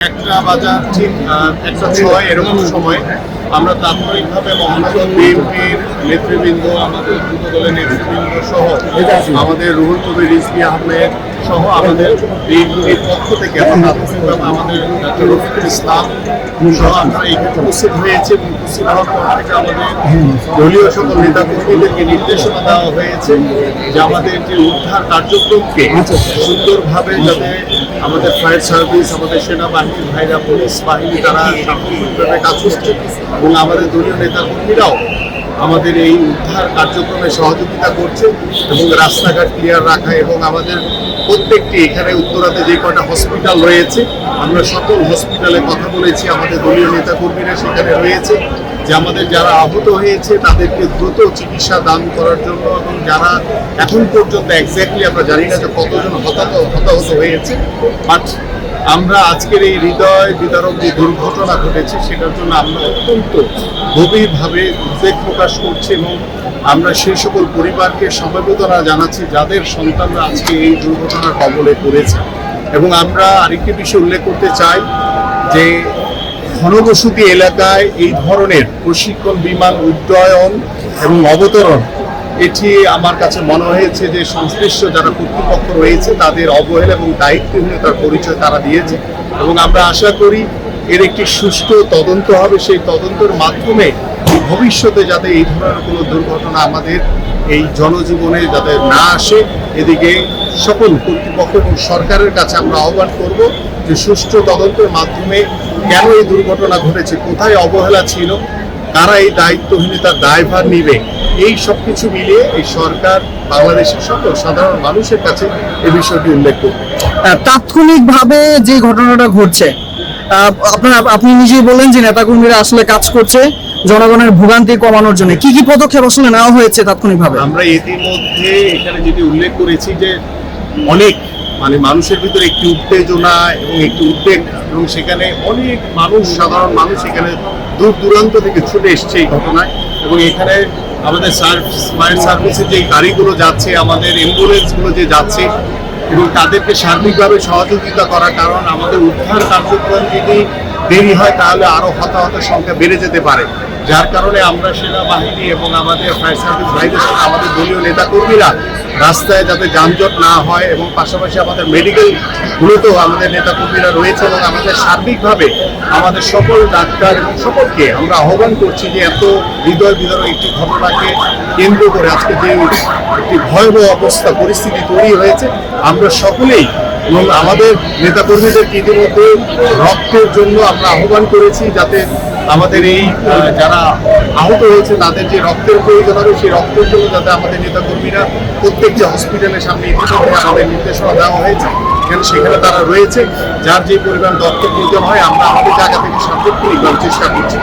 একটা বাজার ঠিক একটা ছয় এরকম সময় আমরা তাৎক্ষণিকভাবে মহানগর বিএনপির নেতৃবৃন্দ, আমাদের দুটো দলের নেতৃবৃন্দ সহ আমাদের রুহুল কবির, রিজভি আহমেদ সহ আমাদের বিএনপির পক্ষ থেকে আমরা আমাদের রফিকুল ইসলাম সহ আমরা এখানে উপস্থিত হয়েছে উপস্থিত থেকে আমাদের দলীয় সকল নেতা কর্মীদেরকে নির্দেশনা দেওয়া হয়েছে যে আমাদের যে উদ্ধার কার্যক্রমকে সুন্দরভাবে যাতে আমাদের ফায়ার সার্ভিস আমাদের সেনাবাহিনীর ভাইরা পুলিশ বাহিনী তারা সাফল্যভাবে কাজ করছে এবং আমাদের দলীয় নেতা কর্মীরাও আমাদের এই উদ্ধার কার্যক্রমে সহযোগিতা করছে এবং রাস্তাঘাট ক্লিয়ার রাখা এবং আমাদের প্রত্যেকটি এখানে উত্তরাতে যে কটা হসপিটাল রয়েছে, আমরা সকল হসপিটালে কথা বলেছি, আমাদের দলীয় নেতা কর্মীরা সেখানে রয়েছে, যে আমাদের যারা আহত হয়েছে, তাদেরকে দ্রুত চিকিৎসা দান করার জন্য এবং যারা এখন পর্যন্ত এক্স্যাক্টলি আমরা জানি না যে কতজন হতাহত হতাহত হয়েছে বাট আমরা আজকের এই হৃদয় বিদারক যে দুর্ঘটনা ঘটেছে, সেটার জন্য আমরা অত্যন্ত গভীরভাবে উদ্বেগ প্রকাশ করছে এবং আমরা সেই সকল পরিবারকে সমবেদনা জানাচ্ছি যাদের সন্তানরা আজকে এই দুর্ঘটনার কবলে পড়েছে। এবং আমরা আরেকটি বিষয় উল্লেখ করতে চাই যে ঘনবসতি এলাকায় এই ধরনের প্রশিক্ষণ, বিমান উড্ডয়ন এবং অবতরণ, এটি আমার কাছে মনে হয়েছে যে সংশ্লিষ্ট যারা কর্তৃপক্ষ রয়েছে তাদের অবহেলা এবং দায়িত্বহীনতার পরিচয় তারা দিয়েছে। এবং আমরা আশা করি এর একটি সুষ্ঠু তদন্ত হবে। সেই তদন্তের মাধ্যমে ভবিষ্যতে যাতে এই ধরনের কোনো দুর্ঘটনা আমাদের এই জনজীবনে যাতে না আসে, এদিকে সকল কর্তৃপক্ষ এবং সরকারের কাছে আমরা আহ্বান করব যে সুষ্ঠু তদন্তের মাধ্যমে কেন এই দুর্ঘটনা ঘটেছে, কোথায় অবহেলা ছিল, কারা এই দায়িত্বহীনতার দায়ভার নিবে, এই সব কিছু মিলিয়ে এই সরকার বাংলাদেশের সকল সাধারণ মানুষের কাছে এই বিষয়টি উল্লেখ করবে। তাৎক্ষণিকভাবে যে ঘটনাটা ঘটছে আপনি নিজেই বললেন যে নেতাকর্মীরা আসলে কাজ করছে, জনগণের ভোগান্তি কমানোর জন্য। কি কি পদক্ষেপ আসলে নেওয়া হয়েছে তাৎক্ষণিকভাবে? আমরা ইতিমধ্যে এখানে যেটি উল্লেখ করেছি যে অনেক মানে মানুষের ভিতরে একটি উত্তেজনা এবং একটি উদ্বেগ, এবং সেখানে অনেক মানুষ, সাধারণ মানুষ এখানে দূর দূরান্ত থেকে ছুটে এসছে এই ঘটনায়। এবং এখানে আমাদের ফায়ার সার্ভিসের যে গাড়িগুলো যাচ্ছে, আমাদের অ্যাম্বুলেন্সগুলো যে যাচ্ছে এবং তাদেরকে সার্বিকভাবে সহযোগিতা করা কারণ আমাদের উদ্ধার কার্যক্রম যদি দেরি হয়, তাহলে আরও হতাহতের সংখ্যা বেড়ে যেতে পারে। যার কারণে আমরা সেনাবাহিনী এবং আমাদের ফায়ার সার্ভিস ভাইদের সাথে আমাদের দলীয় নেতাকর্মীরা রাস্তায় যাতে যানজট না হয় এবং পাশাপাশি আমাদের মেডিকেল গুলোতেও আমাদের নেতাকর্মীরা রয়েছে এবং আমাদের সার্বিকভাবে আমাদের সকল ডাক্তার এবং সকলকে আমরা আহ্বান করছি যে এত হৃদয় বিদারক একটি ঘটনাকে কেন্দ্র করে আজকে যে একটি ভয়াবহ অবস্থা, পরিস্থিতি তৈরি হয়েছে, আমরা সকলেই এবং আমাদের নেতাকর্মীদেরকে ইতিমধ্যে রক্তের জন্য আমরা আহ্বান করেছি যাতে আমাদের এই যারা আহত হয়েছে, তাদের যে রক্তের প্রয়োজন হবে, সেই রক্তের জন্য যাতে আমাদের নেতাকর্মীরা প্রত্যেকটি হসপিটালের সামনে ইতিমধ্যে আমাদের নির্দেশনা দেওয়া হয়েছে এখানে সেখানে তারা রয়েছে, যার যে পরিমাণ রক্তের প্রয়োজন হয়, আমরা আমাদের জায়গা থেকে সার্বক্ষণিকভাবে চেষ্টা করছি।